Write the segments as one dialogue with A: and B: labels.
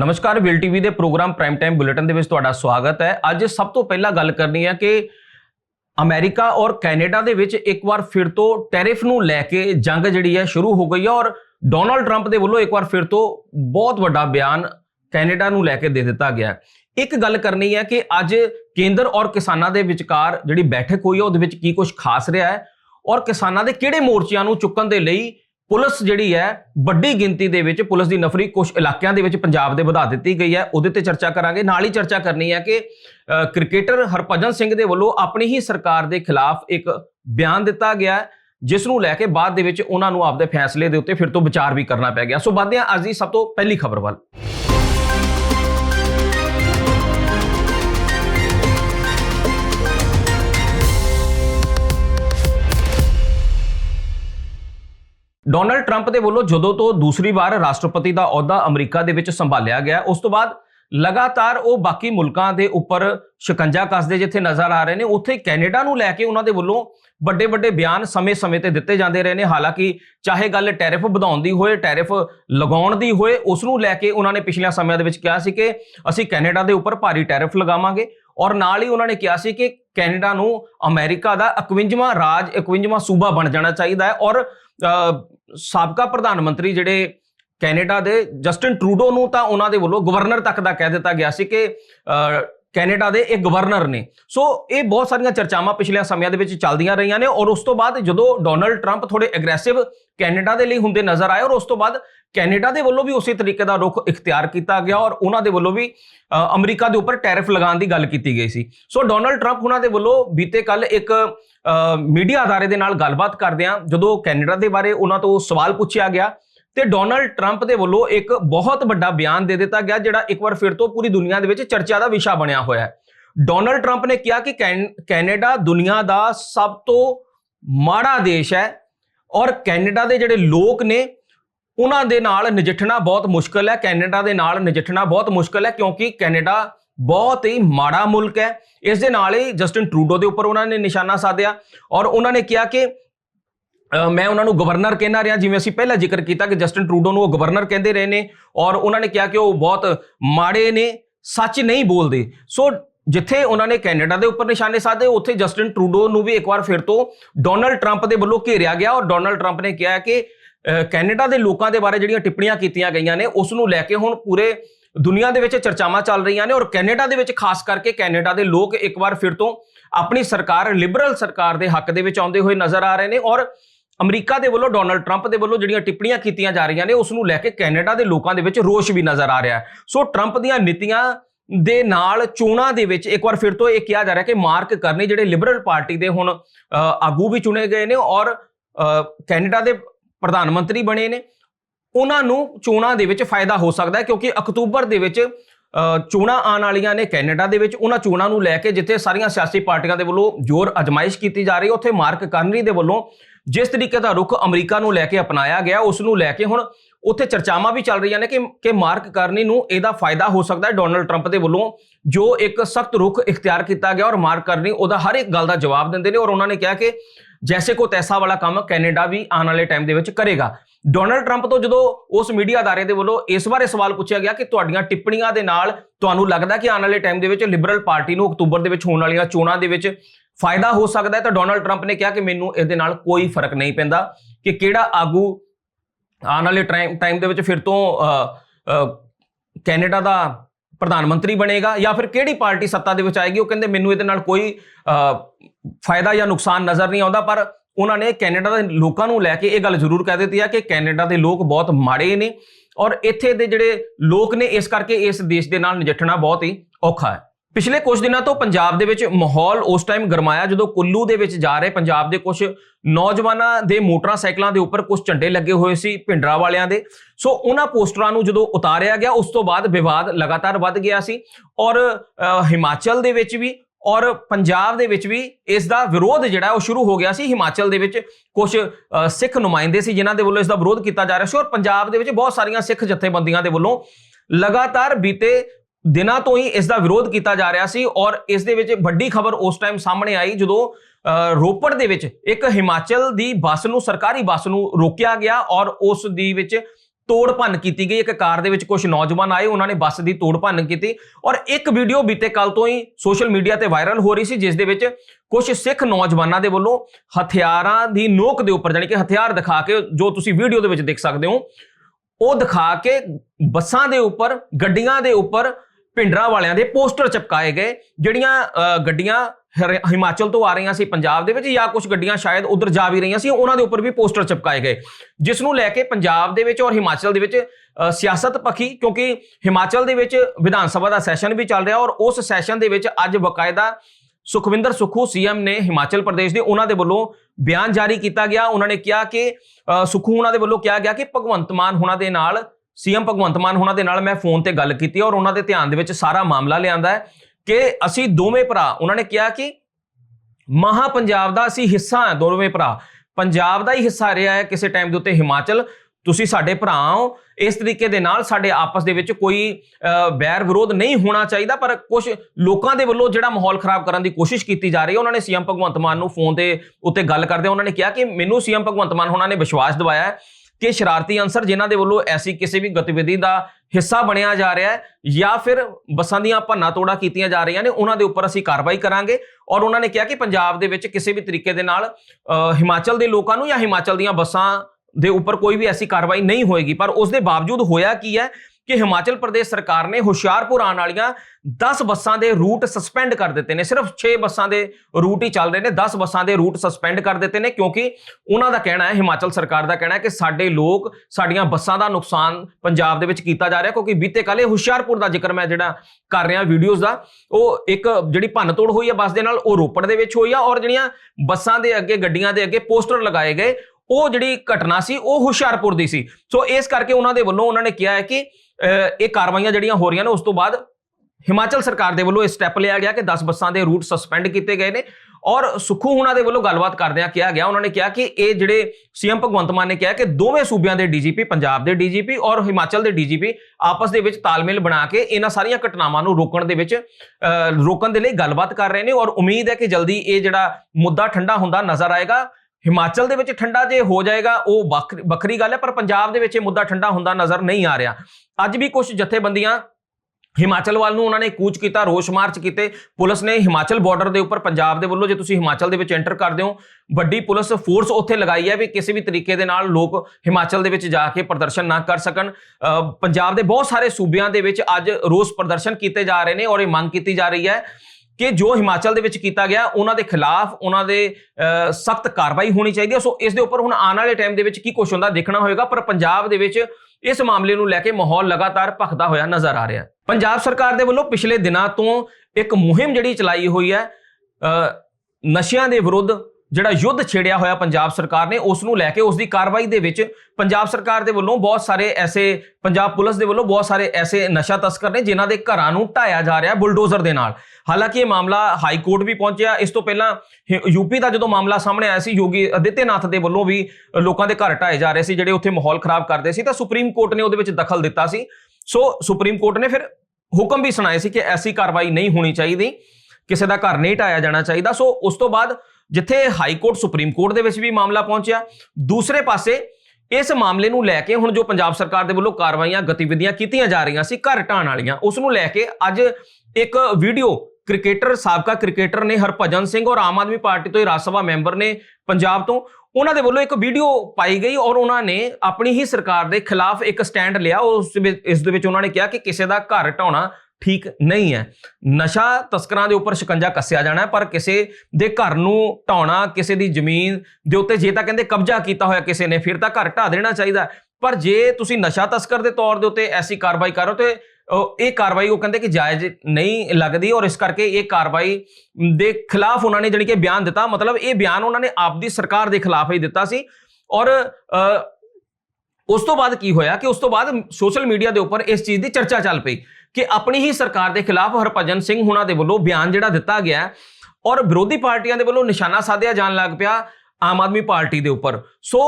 A: ਨਮਸਕਾਰ ਵਿਲ ਟੀਵੀ ਦੇ ਪ੍ਰੋਗਰਾਮ ਪ੍ਰਾਈਮ ਟਾਈਮ ਬੁਲੇਟਿਨ ਦੇ ਵਿੱਚ ਤੁਹਾਡਾ ਸਵਾਗਤ ਹੈ। ਅੱਜ ਸਭ ਤੋਂ ਪਹਿਲਾਂ ਗੱਲ ਕਰਨੀ ਹੈ ਕਿ ਅਮਰੀਕਾ ਔਰ ਕੈਨੇਡਾ ਦੇ ਵਿੱਚ ਇੱਕ ਵਾਰ ਫਿਰ ਤੋਂ ਟੈਰਿਫ ਨੂੰ ਲੈ ਕੇ ਜੰਗ ਜਿਹੜੀ ਹੈ ਸ਼ੁਰੂ ਹੋ ਗਈ ਹੈ ਔਰ ਡੋਨਲਡ ਟਰੰਪ ਦੇ ਵੱਲੋਂ ਇੱਕ ਵਾਰ ਫਿਰ ਤੋਂ ਬਹੁਤ ਵੱਡਾ ਬਿਆਨ ਕੈਨੇਡਾ ਨੂੰ ਲੈ ਕੇ ਦੇ ਦਿੱਤਾ ਗਿਆ ਇੱਕ ਗੱਲ ਕਰਨੀ ਹੈ ਕਿ ਅੱਜ ਕੇਂਦਰ ਔਰ ਕਿਸਾਨਾਂ ਦੇ ਵਿਚਕਾਰ ਜਿਹੜੀ ਬੈਠਕ ਹੋਈ ਹੈ, ਉਹਦੇ ਵਿੱਚ ਕੀ ਕੁਝ ਖਾਸ ਰਿਹਾ ਹੈ ਔਰ ਕਿਸਾਨਾਂ ਦੇ ਕਿਹੜੇ ਮੋਰਚਿਆਂ ਨੂੰ ਚੁੱਕਣ ਦੇ ਲਈ ਪੁਲਿਸ ਜਿਹੜੀ ਹੈ, ਵੱਡੀ ਗਿਣਤੀ ਦੇ ਵਿੱਚ ਪੁਲਿਸ ਦੀ ਨਫਰੀ ਕੁਝ ਇਲਾਕਿਆਂ ਦੇ ਵਿੱਚ ਪੰਜਾਬ ਦੇ ਵਧਾ ਦਿੱਤੀ ਗਈ ਹੈ। ਉਹਦੇ ਤੇ ਚਰਚਾ ਕਰਾਂਗੇ। ਨਾਲ ਹੀ ਚਰਚਾ ਕਰਨੀ ਹੈ ਕਿ ਕ੍ਰਿਕਟਰ ਹਰਭਜਨ ਸਿੰਘ ਦੇ ਵੱਲੋਂ ਆਪਣੀ ਹੀ ਸਰਕਾਰ ਦੇ ਖਿਲਾਫ ਇੱਕ ਬਿਆਨ ਦਿੱਤਾ ਗਿਆ ਜਿਸ ਨੂੰ ਲੈ ਕੇ ਬਾਅਦ ਦੇ ਵਿੱਚ ਉਹਨਾਂ ਨੂੰ ਆਪਦੇ ਫੈਸਲੇ ਦੇ ਉੱਤੇ ਫਿਰ ਤੋਂ ਵਿਚਾਰ ਵੀ ਕਰਨਾ ਪੈ ਗਿਆ। ਸੋ ਵਧਦੇ ਹਾਂ ਅੱਜ ਦੀ ਸਭ ਤੋਂ ਪਹਿਲੀ ਖਬਰ ਵੱਲ। ਡੋਨਲਡ ਟਰੰਪ ਦੇ ਵੱਲੋਂ ਜਦੋਂ ਤੋਂ ਦੂਸਰੀ ਵਾਰ ਰਾਸ਼ਟਰਪਤੀ ਦਾ ਅਹੁਦਾ ਅਮਰੀਕਾ ਦੇ ਵਿੱਚ ਸੰਭਾਲਿਆ ਗਿਆ, ਉਸ ਤੋਂ ਬਾਅਦ ਲਗਾਤਾਰ ਉਹ ਬਾਕੀ ਮੁਲਕਾਂ ਦੇ ਉੱਪਰ ਸ਼ਿਕੰਜਾ ਕੱਸਦੇ ਜਿੱਥੇ ਨਜ਼ਰ ਆ ਰਹੇ ਨੇ, ਉੱਥੇ ਕੈਨੇਡਾ ਨੂੰ ਲੈ ਕੇ ਉਹਨਾਂ ਦੇ ਵੱਲੋਂ ਵੱਡੇ ਵੱਡੇ ਬਿਆਨ ਸਮੇਂ-ਸਮੇਂ ਤੇ ਦਿੱਤੇ ਜਾਂਦੇ ਰਹੇ ਨੇ। ਹਾਲਾਂਕਿ ਚਾਹੇ ਗੱਲ ਟੈਰਿਫ ਵਧਾਉਣ ਦੀ ਹੋਏ, ਟੈਰਿਫ ਲਗਾਉਣ ਦੀ ਹੋਏ, ਉਸ ਨੂੰ ਲੈ ਕੇ ਉਹਨਾਂ ਨੇ ਪਿਛਲੇ ਸਮਿਆਂ ਦੇ ਵਿੱਚ ਕਿਹਾ ਸੀ ਕਿ ਅਸੀਂ ਕੈਨੇਡਾ ਦੇ ਉੱਪਰ ਭਾਰੀ ਟੈਰਿਫ ਲਗਾਵਾਂਗੇ ਔਰ ਨਾਲ ਹੀ ਉਹਨਾਂ ਨੇ ਕਿਹਾ ਸੀ ਕਿ ਕੈਨੇਡਾ ਨੂੰ ਅਮਰੀਕਾ ਦਾ 51ਵਾਂ ਰਾਜ 51ਵਾਂ ਸੂਬਾ ਬਣ ਜਾਣਾ ਚਾਹੀਦਾ ਹੈ ਔਰ ਸਾਬਕਾ ਪ੍ਰਧਾਨ ਮੰਤਰੀ ਜਿਹੜੇ ਕੈਨੇਡਾ ਦੇ ਜਸਟਿਨ ਟਰੂਡੋ ਨੂੰ ਤਾਂ ਉਹਨਾਂ ਦੇ ਵੱਲੋਂ ਗਵਰਨਰ ਤੱਕ ਦਾ ਕਹਿ ਦਿੱਤਾ ਗਿਆ ਸੀ ਕਿ ਕੈਨੇਡਾ ਦੇ ਇਹ ਗਵਰਨਰ ਨੇ। ਸੋ ਇਹ ਬਹੁਤ ਸਾਰੀਆਂ ਚਰਚਾਵਾਂ ਪਿਛਲੇ ਸਮਿਆਂ ਦੇ ਵਿੱਚ ਚੱਲਦੀਆਂ ਰਹੀਆਂ ਨੇ ਔਰ ਉਸ ਤੋਂ ਬਾਅਦ ਜਦੋਂ ਡੋਨਲਡ ਟਰੰਪ ਥੋੜੇ ਐਗਰੈਸਿਵ ਕੈਨੇਡਾ ਦੇ ਲਈ ਹੁੰਦੇ ਨਜ਼ਰ ਆਏ ਔਰ ਉਸ ਤੋਂ ਬਾਅਦ ਕੈਨੇਡਾ ਦੇ ਵੱਲੋਂ ਵੀ ਉਸੇ ਤਰੀਕੇ ਦਾ ਰੁਖ ਇਖਤਿਆਰ ਕੀਤਾ ਗਿਆ ਔਰ ਉਹਨਾਂ ਦੇ ਵੱਲੋਂ ਵੀ ਅਮਰੀਕਾ ਦੇ ਉੱਪਰ ਟੈਰਿਫ ਲਗਾਉਣ ਦੀ ਗੱਲ ਕੀਤੀ ਗਈ ਸੀ। ਸੋ ਡੋਨਲਡ ਟਰੰਪ ਉਹਨਾਂ ਦੇ ਵੱਲੋਂ ਬੀਤੇ ਕੱਲ ਇੱਕ ਮੀਡੀਆ ਅਦਾਰੇ ਦੇ ਨਾਲ ਗੱਲਬਾਤ ਕਰਦਿਆਂ ਜਦੋਂ ਕੈਨੇਡਾ ਦੇ ਬਾਰੇ ਉਹਨਾਂ ਤੋਂ ਸਵਾਲ ਪੁੱਛਿਆ ਗਿਆ ਤੇ ਡੋਨਲਡ ਟਰੰਪ ਦੇ ਵੱਲੋਂ ਇੱਕ ਬਹੁਤ ਵੱਡਾ ਬਿਆਨ ਦੇ ਦਿੱਤਾ ਗਿਆ, ਜਿਹੜਾ ਇੱਕ ਵਾਰ ਫਿਰ ਤੋਂ ਪੂਰੀ ਦੁਨੀਆ ਦੇ ਵਿੱਚ ਚਰਚਾ ਦਾ ਵਿਸ਼ਾ ਬਣਿਆ ਹੋਇਆ ਹੈ। ਡੋਨਲਡ ਟਰੰਪ ਨੇ ਕਿਹਾ ਕਿ ਕੈਨ- ਕੈਨੇਡਾ ਦੁਨੀਆ ਦਾ ਸਭ ਤੋਂ ਮਾੜਾ ਦੇਸ਼ ਹੈ ਔਰ ਕੈਨੇਡਾ ਦੇ ਜਿਹੜੇ ਲੋਕ ਨੇ, ਉਹਨਾਂ ਦੇ ਨਾਲ ਨਜਿੱਠਣਾ ਬਹੁਤ ਮੁਸ਼ਕਲ ਹੈ, ਕੈਨੇਡਾ ਦੇ ਨਾਲ ਨਜਿੱਠਣਾ ਬਹੁਤ ਮੁਸ਼ਕਲ ਹੈ, ਕਿਉਂਕਿ ਕੈਨੇਡਾ ਬਹੁਤ ਹੀ ਮਾੜਾ ਮੁਲਕ ਹੈ। ਇਸ ਦੇ ਨਾਲ ਹੀ ਜਸਟਿਨ ਟਰੂਡੋ ਦੇ ਉੱਪਰ ਉਹਨਾਂ ਨੇ ਨਿਸ਼ਾਨਾ ਸਾਧਿਆ ਔਰ ਉਹਨਾਂ ਨੇ ਕਿਹਾ ਕਿ ਮੈਂ ਉਹਨਾਂ ਨੂੰ ਗਵਰਨਰ ਕਹਿਣਾ ਰਿਹਾ, ਜਿਵੇਂ ਅਸੀਂ ਪਹਿਲਾਂ ਜ਼ਿਕਰ ਕੀਤਾ ਕਿ ਜਸਟਿਨ ਟਰੂਡੋ ਨੂੰ ਉਹ ਗਵਰਨਰ ਕਹਿੰਦੇ ਰਹੇ ਨੇ ਔਰ ਉਹਨਾਂ ਨੇ ਕਿਹਾ ਕਿ ਉਹ ਬਹੁਤ ਮਾੜੇ ਨੇ, ਸੱਚ ਨਹੀਂ ਬੋਲਦੇ। ਸੋ ਜਿੱਥੇ ਉਹਨਾਂ ਨੇ ਕੈਨੇਡਾ ਦੇ ਉੱਪਰ ਨਿਸ਼ਾਨੇ ਸਾਧੇ, ਉੱਥੇ ਜਸਟਿਨ ਟਰੂਡੋ ਨੂੰ ਵੀ ਇੱਕ ਵਾਰ ਫਿਰ ਤੋਂ ਡੋਨਲਡ ਟਰੰਪ ਦੇ ਵੱਲੋਂ ਘੇਰਿਆ ਗਿਆ ਔਰ ਡੋਨਲਡ ਟਰੰਪ ਨੇ ਕਿਹਾ ਕਿ ਕੈਨੇਡਾ ਦੇ ਲੋਕਾਂ ਦੇ ਬਾਰੇ ਜਿਹੜੀਆਂ ਟਿੱਪਣੀਆਂ ਕੀਤੀਆਂ ਗਈਆਂ ਨੇ, ਉਸ ਨੂੰ ਲੈ ਕੇ ਹੁਣ ਪੂਰੇ ਦੁਨੀਆ ਦੇ ਵਿੱਚ ਚਰਚਾਵਾਂ ਚੱਲ ਰਹੀਆਂ ਨੇ ਔਰ ਕੈਨੇਡਾ ਦੇ ਵਿੱਚ ਖਾਸ ਕਰਕੇ ਕੈਨੇਡਾ ਦੇ ਲੋਕ ਇੱਕ ਵਾਰ ਫਿਰ ਤੋਂ ਆਪਣੀ ਸਰਕਾਰ ਲਿਬਰਲ ਸਰਕਾਰ ਦੇ ਹੱਕ ਦੇ ਵਿੱਚ ਆਉਂਦੇ ਹੋਏ ਨਜ਼ਰ ਆ ਰਹੇ ਨੇ ਔਰ ਅਮਰੀਕਾ ਦੇ ਵੱਲੋਂ, ਡੋਨਲਡ ਟਰੰਪ ਦੇ ਵੱਲੋਂ ਜਿਹੜੀਆਂ ਟਿੱਪਣੀਆਂ ਕੀਤੀਆਂ ਜਾ ਰਹੀਆਂ ਨੇ ਉਸ ਨੂੰ ਲੈ ਕੇ ਕੈਨੇਡਾ ਦੇ ਲੋਕਾਂ ਦੇ ਵਿੱਚ ਰੋਸ਼ ਵੀ ਨਜ਼ਰ ਆ ਰਿਹਾ ਹੈ। ਸੋ ਟਰੰਪ ਦੀਆਂ ਨੀਤੀਆਂ ਦੇ ਨਾਲ ਚੋਣਾਂ ਦੇ ਵਿੱਚ ਇੱਕ ਵਾਰ ਫਿਰ ਤੋਂ ਇਹ ਕਿਹਾ ਜਾ ਰਿਹਾ ਕਿ ਮਾਰਕ ਕਰਨੀ ਜਿਹੜੇ ਲਿਬਰਲ ਪਾਰਟੀ ਦੇ ਹੁਣ ਆਗੂ ਵੀ ਚੁਣੇ ਗਏ ਨੇ ਔਰ ਕੈਨੇਡਾ ਦੇ ਪ੍ਰਧਾਨ ਮੰਤਰੀ ਬਣੇ ਨੇ। ਉਹਨਾਂ ਨੂੰ ਚੋਣਾਂ ਦੇ ਵਿੱਚ ਫਾਇਦਾ ਹੋ ਸਕਦਾ ਹੈ ਕਿਉਂਕਿ ਅਕਤੂਬਰ ਦੇ ਵਿੱਚ ਚੋਣਾਂ ਆਉਣ ਵਾਲੀਆਂ ਨੇ ਕੈਨੇਡਾ ਦੇ ਵਿੱਚ। ਉਹਨਾਂ ਚੋਣਾਂ ਨੂੰ ਲੈ ਕੇ ਜਿੱਥੇ ਸਾਰੀਆਂ ਸਿਆਸੀ ਪਾਰਟੀਆਂ ਦੇ ਵੱਲੋਂ ਜ਼ੋਰ ਅਜਮਾਇਸ਼ ਕੀਤੀ ਜਾ ਰਹੀ ਹੈ, ਉੱਥੇ ਮਾਰਕ ਕਰਨਰੀ ਦੇ ਵੱਲੋਂ ਜਿਸ ਤਰੀਕੇ ਦਾ ਰੁਖ ਅਮਰੀਕਾ ਨੂੰ ਲੈ ਕੇ ਅਪਣਾਇਆ ਗਿਆ, ਉਸ ਨੂੰ ਲੈ ਕੇ ਹੁਣ ਉੱਥੇ ਚਰਚਾਵਾਂ ਵੀ ਚੱਲ ਰਹੀਆਂ ਨੇ ਕਿ ਕਿ ਮਾਰਕ ਕਰਨੀ ਨੂੰ ਇਹਦਾ ਫਾਇਦਾ ਹੋ ਸਕਦਾ ਹੈ ਡੋਨਲਡ ਟਰੰਪ ਦੇ ਵੱਲੋਂ, ਜੋ ਇੱਕ ਸਖਤ ਰੁਖ ਇਖਤਿਆਰ ਕੀਤਾ ਗਿਆ ਔਰ ਮਾਰਕ ਕਰਨੀ ਉਹਦਾ ਹਰ ਇੱਕ ਗੱਲ ਦਾ ਜਵਾਬ ਦਿੰਦੇ ਨੇ ਔਰ ਉਹਨਾਂ ਨੇ ਕਿਹਾ ਕਿ ਜੈਸੇ ਕੋ ਤੈਸਾ ਵਾਲਾ ਕੰਮ ਕੈਨੇਡਾ ਵੀ ਆਉਣ ਵਾਲੇ ਟਾਈਮ ਦੇ ਵਿੱਚ ਕਰੇਗਾ। ਡੋਨਲਡ ਟਰੰਪ ਤੋਂ ਜਦੋਂ ਉਸ ਮੀਡੀਆ ਅਦਾਰੇ ਦੇ ਵੱਲੋਂ ਇਸ ਬਾਰੇ ਸਵਾਲ ਪੁੱਛਿਆ ਗਿਆ ਕਿ ਤੁਹਾਡੀਆਂ ਟਿੱਪਣੀਆਂ ਦੇ ਨਾਲ ਤੁਹਾਨੂੰ ਲੱਗਦਾ ਕਿ ਆਉਣ ਵਾਲੇ ਟਾਈਮ ਦੇ ਵਿੱਚ ਲਿਬਰਲ ਪਾਰਟੀ ਨੂੰ ਅਕਤੂਬਰ ਦੇ ਵਿੱਚ ਹੋਣ ਵਾਲੀਆਂ ਚੋਣਾਂ ਦੇ ਵਿੱਚ ਫਾਇਦਾ ਹੋ ਸਕਦਾ ਹੈ, ਤਾਂ ਡੋਨਲਡ ਟਰੰਪ ਨੇ ਕਿਹਾ ਕਿ ਮੈਨੂੰ ਇਹਦੇ ਨਾਲ ਕੋਈ ਫ਼ਰਕ ਨਹੀਂ ਪੈਂਦਾ ਕਿ ਕਿਹੜਾ ਆਗੂ ਆਉਣ ਵਾਲੇ ਟਾਈਮ ਟਾਈਮ ਦੇ ਵਿੱਚ ਫਿਰ ਤੋਂ ਕੈਨੇਡਾ ਦਾ ਪ੍ਰਧਾਨ ਮੰਤਰੀ ਬਣੇਗਾ ਜਾਂ ਫਿਰ ਕਿਹੜੀ ਪਾਰਟੀ ਸੱਤਾ ਦੇ ਵਿੱਚ ਆਏਗੀ, ਉਹ ਕਹਿੰਦੇ ਮੈਨੂੰ ਇਹਦੇ ਨਾਲ ਕੋਈ ਫਾਇਦਾ ਜਾਂ ਨੁਕਸਾਨ ਨਜ਼ਰ ਨਹੀਂ ਆਉਂਦਾ, ਪਰ ਉਹਨਾਂ ਨੇ ਕੈਨੇਡਾ ਦੇ ਲੋਕਾਂ ਨੂੰ ਲੈ ਕੇ ਇਹ ਗੱਲ ਜ਼ਰੂਰ ਕਹਿ ਦਿੱਤੀ ਹੈ ਕਿ ਕੈਨੇਡਾ ਦੇ ਲੋਕ ਬਹੁਤ ਮਾੜੇ ਨੇ ਔਰ ਇੱਥੇ ਦੇ ਜਿਹੜੇ ਲੋਕ ਨੇ, ਇਸ ਕਰਕੇ ਇਸ ਦੇਸ਼ ਦੇ ਨਾਲ ਨਜਿੱਠਣਾ ਬਹੁਤ ਹੀ ਔਖਾ ਹੈ। ਪਿਛਲੇ ਕੁਝ ਦਿਨਾਂ ਤੋਂ ਪੰਜਾਬ ਦੇ ਵਿੱਚ ਮਾਹੌਲ ਉਸ ਟਾਈਮ ਗਰਮਾਇਆ ਜਦੋਂ ਕੁੱਲੂ ਦੇ ਵਿੱਚ ਜਾ ਰਹੇ ਪੰਜਾਬ ਦੇ ਕੁਝ ਨੌਜਵਾਨਾਂ ਦੇ ਮੋਟਰਸਾਈਕਲਾਂ ਦੇ ਉੱਪਰ ਕੁਝ ਝੰਡੇ ਲੱਗੇ ਹੋਏ ਸੀ ਭਿੰਡਰਾ ਵਾਲਿਆਂ ਦੇ। ਸੋ ਉਹਨਾਂ ਪੋਸਟਰਾਂ ਨੂੰ ਜਦੋਂ ਉਤਾਰਿਆ ਗਿਆ, ਉਸ ਤੋਂ ਬਾਅਦ ਵਿਵਾਦ ਲਗਾਤਾਰ ਵੱਧ ਗਿਆ ਸੀ ਔਰ ਹਿਮਾਚਲ ਦੇ ਵਿੱਚ ਵੀ ਔਰ ਪੰਜਾਬ ਦੇ ਵਿੱਚ ਵੀ ਇਸ ਦਾ ਵਿਰੋਧ ਜਿਹੜਾ ਉਹ ਸ਼ੁਰੂ ਹੋ ਗਿਆ ਸੀ, ਹਿਮਾਚਲ ਦੇ ਵਿੱਚ ਕੁਝ ਸਿੱਖ ਨੁਮਾਇੰਦੇ ਸੀ ਜਿਨ੍ਹਾਂ ਦੇ ਵੱਲੋਂ ਇਸ ਦਾ ਵਿਰੋਧ ਕੀਤਾ ਜਾ ਰਿਹਾ ਸੀ ਔਰ ਪੰਜਾਬ ਦੇ ਵਿੱਚ ਬਹੁਤ ਸਾਰੀਆਂ ਸਿੱਖ ਜਥੇਬੰਦੀਆਂ ਦੇ ਵੱਲੋਂ ਲਗਾਤਾਰ ਬੀਤੇ ਦਿਨਾਂ ਤੋਂ ਹੀ ਇਸ ਦਾ ਵਿਰੋਧ ਕੀਤਾ ਜਾ ਰਿਹਾ ਸੀ ਔਰ ਇਸ ਦੇ ਵਿੱਚ ਵੱਡੀ ਖਬਰ ਉਸ ਟਾਈਮ ਸਾਹਮਣੇ ਆਈ ਜਦੋਂ ਰੋਪੜ ਦੇ ਵਿੱਚ ਇੱਕ ਹਿਮਾਚਲ ਦੀ ਬੱਸ ਨੂੰ, ਸਰਕਾਰੀ ਬੱਸ ਨੂੰ ਰੋਕਿਆ ਗਿਆ ਔਰ ਉਸ ਦੀ ਵਿੱਚ ਤੋੜ ਭੰਨ ਕੀਤੀ ਗਈ। ਇੱਕ ਕਾਰ ਦੇ ਵਿੱਚ ਕੁਝ ਨੌਜਵਾਨ ਆਏ, ਉਹਨਾਂ ਨੇ ਬੱਸ ਦੀ ਤੋੜ ਭੰਨ ਕੀਤੀ ਔਰ ਇੱਕ ਵੀਡੀਓ ਬੀਤੇ ਕੱਲ ਤੋਂ ਹੀ ਸੋਸ਼ਲ ਮੀਡੀਆ ਤੇ ਵਾਇਰਲ ਹੋ ਰਹੀ ਸੀ, ਜਿਸ ਦੇ ਵਿੱਚ ਕੁਝ ਸਿੱਖ ਨੌਜਵਾਨਾਂ ਦੇ ਵੱਲੋਂ ਹਥਿਆਰਾਂ ਦੀ ਨੋਕ ਦੇ ਉੱਪਰ, ਜਾਣੀ ਕਿ ਹਥਿਆਰ ਦਿਖਾ ਕੇ, ਜੋ ਤੁਸੀਂ ਵੀਡੀਓ ਦੇ ਵਿੱਚ ਦੇਖ ਸਕਦੇ ਹੋ, ਉਹ ਦਿਖਾ ਕੇ ਬੱਸਾਂ ਦੇ ਉੱਪਰ, ਗੱਡੀਆਂ ਦੇ ਉੱਪਰ ਭਿੰਡਰਾਂ ਵਾਲਿਆਂ ਦੇ ਪੋਸਟਰ ਚਿਪਕਾਏ ਗਏ, ਜਿਹੜੀਆਂ ਗੱਡੀਆਂ ਹਿਮਾਚਲ ਤੋਂ ਆ ਰਹੀਆਂ ਸੀ ਪੰਜਾਬ ਦੇ ਵਿੱਚ ਜਾਂ ਕੁਝ ਗੱਡੀਆਂ ਸ਼ਾਇਦ ਉਧਰ ਜਾ ਵੀ ਰਹੀਆਂ ਸੀ ਉਹਨਾਂ ਦੇ ਉੱਪਰ ਵੀ ਪੋਸਟਰ ਚਿਪਕਾਏ ਗਏ। ਜਿਸ ਨੂੰ ਲੈ ਕੇ ਪੰਜਾਬ ਦੇ ਵਿੱਚ ਔਰ ਹਿਮਾਚਲ ਦੇ ਵਿੱਚ ਸਿਆਸਤ ਪੱਖੀ ਕਿਉਂਕਿ ਹਿਮਾਚਲ ਦੇ ਵਿੱਚ ਵਿਧਾਨ ਸਭਾ ਦਾ ਸੈਸ਼ਨ ਵੀ ਚੱਲ ਰਿਹਾ ਔਰ ਉਸ ਸੈਸ਼ਨ ਦੇ ਵਿੱਚ ਅੱਜ ਬਕਾਇਦਾ ਸੁਖਵਿੰਦਰ ਸੁਖੂ ਸੀਐਮ ਨੇ ਹਿਮਾਚਲ ਪ੍ਰਦੇਸ਼ ਦੇ ਉਹਨਾਂ ਦੇ ਵੱਲੋਂ ਬਿਆਨ ਜਾਰੀ ਕੀਤਾ ਗਿਆ। ਉਹਨਾਂ ਨੇ ਕਿਹਾ ਕਿ ਅ, ਸੁਖੂ ਉਹਨਾਂ ਦੇ ਵੱਲੋਂ ਕਿਹਾ ਗਿਆ ਕਿ ਭਗਵੰਤ ਮਾਨ ਹੁਣਾਂ ਦੇ ਨਾਲ ਸੀਐਮ ਭਗਵੰਤ ਮਾਨ ਹੁਣਾਂ ਦੇ ਨਾਲ ਮੈਂ ਫੋਨ ਤੇ ਗੱਲ ਕੀਤੀ ਔਰ ਉਹਨਾਂ ਦੇ ਧਿਆਨ ਦੇ ਵਿੱਚ ਸਾਰਾ ਮਾਮਲਾ ਲਿਆਂਦਾ ਹੈ। ਕਿ ਅਸੀਂ ਦੋਵੇਂ ਭਰਾ ਉਹਨਾਂ ਨੇ ਕਿਹਾ ਕਿ ਮਹਾ ਪੰਜਾਬ ਦਾ ਅਸੀਂ ਹਿੱਸਾ ਹਾਂ ਦੋਵੇਂ ਭਰਾ। ਪੰਜਾਬ ਦਾ ਹੀ ਹਿੱਸਾ ਰਿਹਾ ਹੈ ਕਿਸੇ ਟਾਈਮ ਦੇ ਉੱਤੇ ਹਿਮਾਚਲ। ਤੁਸੀਂ ਸਾਡੇ ਭਰਾ ਹੋ। ਇਸ ਤਰੀਕੇ ਦੇ ਨਾਲ ਸਾਡੇ ਆਪਸ ਦੇ ਵਿੱਚ ਕੋਈ ਅ, ਬੈਰ ਵਿਰੋਧ ਨਹੀਂ ਹੋਣਾ ਚਾਹੀਦਾ ਪਰ ਕੁਝ ਲੋਕਾਂ ਦੇ ਵੱਲੋਂ ਜਿਹੜਾ ਮਾਹੌਲ ਖਰਾਬ ਕਰਨ ਦੀ ਕੋਸ਼ਿਸ਼ ਕੀਤੀ ਜਾ ਰਹੀ ਹੈ ਉਹਨਾਂ ਨੇ ਸੀਐਮ ਭਗਵੰਤ ਮਾਨ ਨੂੰ ਫੋਨ ਦੇ ਉੱਤੇ ਗੱਲ ਕਰਦੇ ਉਹਨਾਂ ਨੇ ਕਿਹਾ ਕਿ ਮੈਨੂੰ ਸੀਐਮ ਭਗਵੰਤ ਮਾਨ ਉਹਨਾਂ ਨੇ ਵਿਸ਼ਵਾਸ ਦਿਵਾਇਆ ਹੈ। ਕਿ ਸ਼ਰਾਰਤੀ ਅਨਸਰ ਜਿਨ੍ਹਾਂ ਦੇ ਵੱਲੋਂ ਐਸੀ ਕਿਸੇ ਵੀ ਗਤੀਵਿਧੀ ਦਾ ਹਿੱਸਾ ਬਣਿਆ ਜਾ ਰਿਹਾ ਹੈ ਜਾਂ ਫਿਰ ਬੱਸਾਂ ਦੀਆਂ ਭੰਨਾ ਤੋੜਾ ਕੀਤੀਆਂ ਜਾ ਰਹੀਆਂ ਨੇ, ਉਹਨਾਂ ਦੇ ਉੱਪਰ ਅਸੀਂ ਕਾਰਵਾਈ ਕਰਾਂਗੇ ਔਰ ਉਹਨਾਂ ਨੇ ਕਿਹਾ ਕਿ ਪੰਜਾਬ ਦੇ ਵਿੱਚ ਕਿਸੇ ਵੀ ਤਰੀਕੇ ਦੇ ਨਾਲ ਹਿਮਾਚਲ ਦੇ ਲੋਕਾਂ ਨੂੰ ਜਾਂ ਹਿਮਾਚਲ ਦੀਆਂ ਬੱਸਾਂ ਦੇ ਉੱਪਰ ਕੋਈ ਵੀ ਐਸੀ ਕਾਰਵਾਈ ਨਹੀਂ ਹੋਏਗੀ, ਪਰ ਉਸ ਦੇ ਬਾਵਜੂਦ ਹੋਇਆ ਕੀ ਹੈ ਕਿ ਹਿਮਾਚਲ ਪ੍ਰਦੇਸ਼ ਸਰਕਾਰ ਨੇ ਹੁਸ਼ਿਆਰਪੁਰ ਆਉਣ ਵਾਲੀਆਂ 10 ਬੱਸਾਂ ਦੇ ਰੂਟ ਸਸਪੈਂਡ ਕਰ ਦਿੱਤੇ ਨੇ। ਸਿਰਫ 6 ਬੱਸਾਂ ਦੇ ਰੂਟ ਹੀ ਚੱਲ ਰਹੇ ਨੇ। 10 ਬੱਸਾਂ ਦੇ ਰੂਟ ਸਸਪੈਂਡ ਕਰ ਦਿੱਤੇ ਨੇ ਕਿਉਂਕਿ ਉਹਨਾਂ ਦਾ ਕਹਿਣਾ ਹੈ, ਹਿਮਾਚਲ ਸਰਕਾਰ ਦਾ ਕਹਿਣਾ ਹੈ ਕਿ ਸਾਡੇ ਲੋਕ ਸਾਡੀਆਂ ਬੱਸਾਂ ਦਾ ਨੁਕਸਾਨ ਪੰਜਾਬ ਦੇ ਵਿੱਚ ਕੀਤਾ ਜਾ ਰਿਹਾ ਕਿਉਂਕਿ ਬੀਤੇ ਕੱਲ੍ਹ ਹੁਸ਼ਿਆਰਪੁਰ ਦਾ ਜ਼ਿਕਰ ਮੈਂ ਜਿਹੜਾ ਕਰ ਰਿਹਾ ਵੀਡੀਓਜ਼ ਦਾ, ਉਹ ਇੱਕ ਜਿਹੜੀ ਭੰਨ ਤੋੜ ਹੋਈ ਹੈ ਬੱਸ ਦੇ ਨਾਲ, ਉਹ ਰੋਪੜ ਦੇ ਵਿੱਚ ਹੋਈ ਆ ਔਰ ਜਿਹੜੀਆਂ ਬੱਸਾਂ ਦੇ ਅੱਗੇ, ਗੱਡੀਆਂ ਦੇ ਅੱਗੇ ਪੋਸਟਰ ਲਗਾਏ ਗਏ, ਉਹ ਜਿਹੜੀ ਘਟਨਾ ਸੀ, ਉਹ ਹੁਸ਼ਿਆਰਪੁਰ ਦੀ ਸੀ। ਸੋ ਇਸ ਕਰਕੇ ਉਹਨਾਂ ਦੇ ਵੱਲੋਂ ਉਹਨਾਂ ਨੇ ਕਿਹਾ ਹੈ ਕਿ ਇਹ ਕਾਰਵਾਈਆਂ ਜਿਹੜੀਆਂ ਹੋ ਰਹੀਆਂ ਨੇ, ਉਸ ਤੋਂ ਬਾਅਦ ਹਿਮਾਚਲ ਸਰਕਾਰ ਦੇ ਵੱਲੋਂ ਇਹ ਸਟੈਪ ਲਿਆ ਗਿਆ ਕਿ 10 ਬੱਸਾਂ ਦੇ ਰੂਟ ਸਸਪੈਂਡ ਕੀਤੇ ਗਏ ਨੇ। ਔਰ ਸੁਖੂ ਹੁਣਾਂ ਦੇ ਵੱਲੋਂ ਗੱਲਬਾਤ ਕਰਦਿਆਂ ਕਿਹਾ ਗਿਆ, ਉਹਨਾਂ ਨੇ ਕਿਹਾ ਕਿ ਇਹ ਜਿਹੜੇ ਸੀਐਮ ਭਗਵੰਤ ਮਾਨ ਨੇ ਕਿਹਾ ਕਿ ਦੋਵੇਂ ਸੂਬਿਆਂ ਦੇ ਡੀਜੀਪੀ, ਪੰਜਾਬ ਦੇ ਡੀਜੀਪੀ ਔਰ ਹਿਮਾਚਲ ਦੇ ਡੀਜੀਪੀ ਆਪਸ ਦੇ ਵਿੱਚ ਤਾਲਮੇਲ ਬਣਾ ਕੇ ਇਹਨਾਂ ਸਾਰੀਆਂ ਘਟਨਾਵਾਂ ਨੂੰ ਰੋਕਣ ਦੇ ਵਿੱਚ ਰੋਕਣ ਦੇ ਲਈ ਗੱਲਬਾਤ ਕਰ ਰਹੇ ਨੇ। ਔਰ ਉਮੀਦ ਹੈ ਕਿ ਜਲਦੀ ਇਹ ਜਿਹੜਾ ਮੁੱਦਾ ਠੰਡਾ ਹੁੰਦਾ ਨਜ਼ਰ ਆਏਗਾ। ਹਿਮਾਚਲ ਦੇ ਵਿੱਚ ਠੰਡਾ ਜੇ ਹੋ ਜਾਏਗਾ, ਉਹ ਵੱਖ- ਵੱਖਰੀ ਗੱਲ ਹੈ, ਪਰ ਪੰਜਾਬ ਦੇ ਵਿੱਚ ਇਹ ਮੁੱਦਾ ਠੰਡਾ ਹੁੰਦਾ ਨਜ਼ਰ ਨਹੀਂ ਆ ਰਿਹਾ। ਅੱਜ ਵੀ ਕੁਝ ਜਥੇਬੰਦੀਆਂ ਹਿਮਾਚਲ ਵੱਲ ਨੂੰ ਉਹਨਾਂ ਨੇ ਕੂਚ ਕੀਤਾ, ਰੋਸ਼ ਮਾਰਚ ਕੀਤੇ। ਪੁਲਿਸ ਨੇ ਹਿਮਾਚਲ ਬਾਰਡਰ ਦੇ ਉੱਪਰ ਪੰਜਾਬ ਦੇ ਵੱਲੋਂ ਜੇ ਤੁਸੀਂ ਹਿਮਾਚਲ ਦੇ ਵਿੱਚ ਐਂਟਰ ਕਰਦੇ ਹੋ, ਵੱਡੀ ਪੁਲਿਸ ਫੋਰਸ ਉੱਥੇ ਲਗਾਈ ਹੈ ਵੀ ਕਿਸੇ ਵੀ ਤਰੀਕੇ ਦੇ ਨਾਲ ਲੋਕ ਹਿਮਾਚਲ ਦੇ ਵਿੱਚ ਜਾ ਕੇ ਪ੍ਰਦਰਸ਼ਨ ਨਾ ਕਰ ਸਕਣ। ਪੰਜਾਬ ਦੇ ਬਹੁਤ ਸਾਰੇ ਸੂਬਿਆਂ ਦੇ ਵਿੱਚ ਅੱਜ ਰੋਸ ਪ੍ਰਦਰਸ਼ਨ ਕੀਤੇ ਜਾ ਰਹੇ ਨੇ ਔਰ ਇਹ ਮੰਗ ਕੀਤੀ ਜਾ ਰਹੀ ਹੈ। ਕਿ ਜੋ ਹਿਮਾਚਲ ਦੇ ਵਿੱਚ ਕੀਤਾ ਗਿਆ, ਉਹਨਾਂ ਦੇ ਖਿਲਾਫ ਉਹਨਾਂ ਦੇ ਸਖਤ ਕਾਰਵਾਈ ਹੋਣੀ ਚਾਹੀਦੀ ਹੈ। ਸੋ ਇਸ ਦੇ ਉੱਪਰ ਹੁਣ ਆਉਣ ਵਾਲੇ ਟਾਈਮ ਦੇ ਵਿੱਚ ਕੀ ਕੁਝ ਹੁੰਦਾ ਦੇਖਣਾ ਹੋਏਗਾ, ਪਰ ਪੰਜਾਬ ਦੇ ਵਿੱਚ ਇਸ ਮਾਮਲੇ ਨੂੰ ਲੈ ਕੇ ਮਾਹੌਲ ਲਗਾਤਾਰ ਭਖਦਾ ਹੋਇਆ ਨਜ਼ਰ ਆ ਰਿਹਾ ਪੰਜਾਬ ਸਰਕਾਰ ਦੇ ਵੱਲੋਂ ਪਿਛਲੇ ਦਿਨਾਂ ਤੋਂ ਇੱਕ ਮੁਹਿੰਮ ਜਿਹੜੀ ਚਲਾਈ ਹੋਈ ਹੈ ਨਸ਼ਿਆਂ ਦੇ ਵਿਰੁੱਧ ਜਿਹੜਾ ਯੁੱਧ ਛੇੜਿਆ ਹੋਇਆ ਪੰਜਾਬ ਸਰਕਾਰ ਨੇ, ਉਸ ਨੂੰ ਲੈ ਕੇ ਉਸ ਦੀ ਕਾਰਵਾਈ ਦੇ ਵਿੱਚ ਪੰਜਾਬ ਸਰਕਾਰ ਦੇ ਵੱਲੋਂ ਬਹੁਤ ਸਾਰੇ ਐਸੇ, ਪੰਜਾਬ ਪੁਲਿਸ ਦੇ ਵੱਲੋਂ ਬਹੁਤ ਸਾਰੇ ਐਸੇ ਨਸ਼ਾ ਤਸਕਰ ਨੇ, ਜਿਨ੍ਹਾਂ ਦੇ ਘਰਾਂ ਨੂੰ ਢਾਇਆ ਜਾ ਰਿਹਾ ਬੁਲਡੋਜ਼ਰ ਦੇ ਨਾਲ। ਹਾਲਾਂਕਿ ਇਹ ਮਾਮਲਾ ਹਾਈ ਕੋਰਟ ਵੀ ਪਹੁੰਚਿਆ। ਇਸ ਤੋਂ ਪਹਿਲਾਂ ਯੂਪੀ ਦਾ ਜਦੋਂ ਮਾਮਲਾ ਸਾਹਮਣੇ ਆਇਆ ਸੀ, ਯੋਗੀ ਅਦਿੱਤਿਆਨਾਥ ਦੇ ਵੱਲੋਂ ਵੀ ਲੋਕਾਂ ਦੇ ਘਰ ਢਾਏ ਜਾ ਰਹੇ ਸੀ, ਜਿਹੜੇ ਉੱਥੇ ਮਾਹੌਲ ਖਰਾਬ ਕਰਦੇ ਸੀ, ਤਾਂ ਸੁਪਰੀਮ ਕੋਰਟ ਨੇ ਉਹਦੇ ਵਿੱਚ ਦਖਲ ਦਿੱਤਾ ਸੀ। ਸੋ ਸੁਪਰੀਮ ਕੋਰਟ ਨੇ ਫਿਰ ਹੁਕਮ ਵੀ ਸੁਣਾਏ ਸੀ ਕਿ ਐਸੀ ਕਾਰਵਾਈ ਨਹੀਂ ਹੋਣੀ ਚਾਹੀਦੀ, ਕਿਸੇ ਦਾ ਘਰ ਨਹੀਂ ਢਾਇਆ ਜਾਣਾ ਚਾਹੀਦਾ। ਸੋ ਉਸ ਤੋਂ ਬਾਅਦ ਜਿੱਥੇ ਹਾਈ ਕੋਰਟ, ਸੁਪਰੀਮ ਕੋਰਟ ਦੇ ਵਿੱਚ ਵੀ ਮਾਮਲਾ ਪਹੁੰਚਿਆ। ਦੂਸਰੇ ਪਾਸੇ ਇਸ ਮਾਮਲੇ ਨੂੰ ਲੈ ਕੇ ਹੁਣ ਜੋ ਪੰਜਾਬ ਸਰਕਾਰ ਦੇ ਵੱਲੋਂ ਕਾਰਵਾਈਆਂ, ਗਤੀਵਿਧੀਆਂ ਕੀਤੀਆਂ ਜਾ ਰਹੀਆਂ ਸੀ ਘਰ ਢਾਣ ਵਾਲੀਆਂ, ਉਸ ਨੂੰ ਲੈ ਕੇ ਅੱਜ ਇੱਕ ਵੀਡੀਓ ਕ੍ਰਿਕਟਰ, ਸਾਬਕਾ ਕ੍ਰਿਕਟਰ ਨੇ ਹਰਭਜਨ ਸਿੰਘ ਔਰ ਆਮ ਆਦਮੀ ਪਾਰਟੀ ਤੋਂ ਹੀ ਰਾਜ ਸਭਾ ਮੈਂਬਰ ਨੇ ਪੰਜਾਬ ਤੋਂ, ਉਹਨਾਂ ਦੇ ਵੱਲੋਂ ਇੱਕ ਵੀਡੀਓ ਪਾਈ ਗਈ ਔਰ ਉਹਨਾਂ ਨੇ ਆਪਣੀ ਹੀ ਸਰਕਾਰ ਦੇ ਖਿਲਾਫ ਇੱਕ ਸਟੈਂਡ ਲਿਆ। ਉਸ ਵਿੱਚ, ਇਸ ਦੇ ਵਿੱਚ ਉਹਨਾਂ ਨੇ ਕਿਹਾ ਕਿ ਕਿਸੇ ਦਾ ਘਰ ਢਾਉਣਾ ਠੀਕ ਨਹੀਂ ਹੈ। ਨਸ਼ਾ ਤਸਕਰਾਂ ਦੇ ਉੱਪਰ ਸ਼ਿਕੰਜਾ ਕੱਸਿਆ ਜਾਣਾ ਪਰ ਕਿਸੇ ਦੇ ਘਰ ਨੂੰ ਢਾਉਣਾ, ਕਿਸੇ ਦੀ ਜ਼ਮੀਨ ਦੇ ਉੱਤੇ ਜੇ ਤਾਂ ਕਹਿੰਦੇ ਕਬਜ਼ਾ ਕੀਤਾ ਹੋਇਆ ਕਿਸੇ ਨੇ, ਫਿਰ ਤਾਂ ਘਰ ਢਾ ਦੇਣਾ ਚਾਹੀਦਾ ਪਰ ਜੇ ਤੁਸੀਂ ਨਸ਼ਾ ਤਸਕਰ ਦੇ ਤੌਰ ਦੇ ਉੱਤੇ ਐਸੀ ਕਾਰਵਾਈ ਕਰੋ ਤੇ ਇਹ ਕਾਰਵਾਈ ਉਹ ਕਹਿੰਦੇ ਕਿ ਜਾਇਜ਼ ਨਹੀਂ ਲੱਗਦੀ ਔਰ ਇਸ ਕਰਕੇ ਇਹ ਕਾਰਵਾਈ ਦੇ ਖਿਲਾਫ ਉਹਨਾਂ ਨੇ ਜਿਹੜੀ ਕਿ ਬਿਆਨ ਦਿੱਤਾ। ਮਤਲਬ ਇਹ ਬਿਆਨ ਉਹਨਾਂ ਨੇ ਆਪਦੀ ਸਰਕਾਰ ਦੇ ਖਿਲਾਫ ਹੀ ਦਿੱਤਾ ਸੀ ਔਰ ਉਸ ਤੋਂ ਬਾਅਦ ਕੀ ਹੋਇਆ ਕਿ ਉਸ ਤੋਂ ਬਾਅਦ ਸੋਸ਼ਲ ਮੀਡੀਆ ਦੇ ਉੱਪਰ ਇਸ ਚੀਜ਼ ਦੀ ਚਰਚਾ ਚੱਲ ਪਈ। ਕਿ ਆਪਣੀ ਹੀ ਸਰਕਾਰ ਦੇ ਖਿਲਾਫ ਹਰਭਜਨ ਸਿੰਘ ਹੁਣਾਂ ਦੇ ਵੱਲੋਂ ਬਿਆਨ ਜਿਹੜਾ ਦਿੱਤਾ ਗਿਆ ਔਰ ਵਿਰੋਧੀ ਪਾਰਟੀਆਂ ਦੇ ਵੱਲੋਂ ਨਿਸ਼ਾਨਾ ਸਾਧਿਆ ਜਾਣ ਲੱਗ ਪਿਆ ਆਮ ਆਦਮੀ ਪਾਰਟੀ ਦੇ ਉੱਪਰ। ਸੋ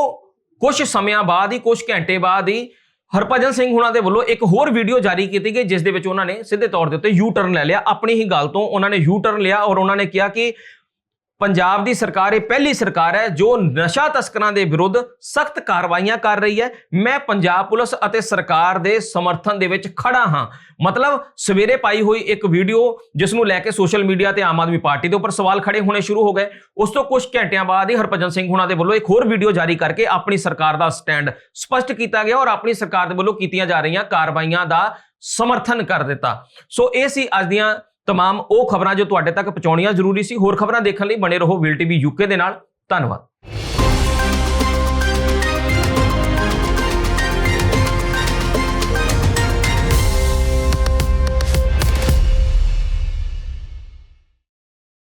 A: ਕੁਝ ਸਮਿਆਂ ਬਾਅਦ ਹੀ ਕੁਝ ਘੰਟੇ ਬਾਅਦ ਹੀ ਹਰਭਜਨ ਸਿੰਘ ਹੁਣਾਂ ਦੇ ਵੱਲੋਂ ਇੱਕ ਹੋਰ ਵੀਡੀਓ ਜਾਰੀ ਕੀਤੀ ਗਈ, ਜਿਸ ਦੇ ਵਿੱਚ ਉਹਨਾਂ ਨੇ ਸਿੱਧੇ ਤੌਰ ਦੇ ਉੱਤੇ ਯੂ ਟਰਨ ਲੈ ਲਿਆ। ਆਪਣੀ ਹੀ ਗੱਲ ਤੋਂ ਉਹਨਾਂ ਨੇ ਯੂ ਟਰਨ ਲਿਆ ਔਰ ਉਹਨਾਂ ਨੇ ਕਿਹਾ ਕਿ ਪੰਜਾਬ ਦੀ ਸਰਕਾਰ ਇਹ ਪਹਿਲੀ ਸਰਕਾਰ ਹੈ ਜੋ ਨਸ਼ਾ ਤਸਕਰਾਂ ਦੇ ਵਿਰੁੱਧ ਸਖਤ ਕਾਰਵਾਈਆਂ ਕਰ ਰਹੀ ਹੈ। ਮੈਂ ਪੰਜਾਬ ਪੁਲਿਸ ਅਤੇ ਸਰਕਾਰ ਦੇ ਸਮਰਥਨ ਦੇ ਵਿੱਚ ਖੜਾ ਹਾਂ। ਮਤਲਬ ਸਵੇਰੇ ਪਾਈ ਹੋਈ ਇੱਕ ਵੀਡੀਓ ਜਿਸ ਨੂੰ ਲੈ ਕੇ ਸੋਸ਼ਲ ਮੀਡੀਆ ਤੇ ਆਮ ਆਦਮੀ ਪਾਰਟੀ ਦੇ ਉੱਪਰ ਸਵਾਲ ਖੜੇ ਹੋਣੇ ਸ਼ੁਰੂ ਹੋ ਗਏ। ਉਸ ਤੋਂ ਕੁਝ ਘੰਟਿਆਂ ਬਾਅਦ ਹੀ ਹਰਭਜਨ ਸਿੰਘ ਹੁਣਾਂ ਦੇ ਵੱਲੋਂ ਇੱਕ ਹੋਰ ਵੀਡੀਓ ਜਾਰੀ ਕਰਕੇ ਆਪਣੀ ਸਰਕਾਰ ਦਾ ਸਟੈਂਡ ਸਪਸ਼ਟ ਕੀਤਾ ਗਿਆ ਔਰ ਆਪਣੀ ਸਰਕਾਰ ਦੇ ਵੱਲੋਂ ਕੀਤੀਆਂ ਜਾ ਰਹੀਆਂ ਕਾਰਵਾਈਆਂ ਦਾ ਸਮਰਥਨ ਕਰ ਦਿੱਤਾ। ਸੋ ਇਹ ਸੀ ਅੱਜ ਦੀਆਂ ਤਮਾਮ ਉਹ ਖਬਰਾਂ ਜੋ ਤੁਹਾਡੇ ਤੱਕ ਪਹੁੰਚਾਉਣੀਆਂ ਜ਼ਰੂਰੀ ਸੀ ਹੋਰ ਖਬਰਾਂ ਦੇਖਣ ਲਈ ਬਣੇ ਰਹੋ ਵਿਲ ਟੀਵੀ ਯੂਕੇ ਦੇ ਨਾਲ ਧੰਨਵਾਦ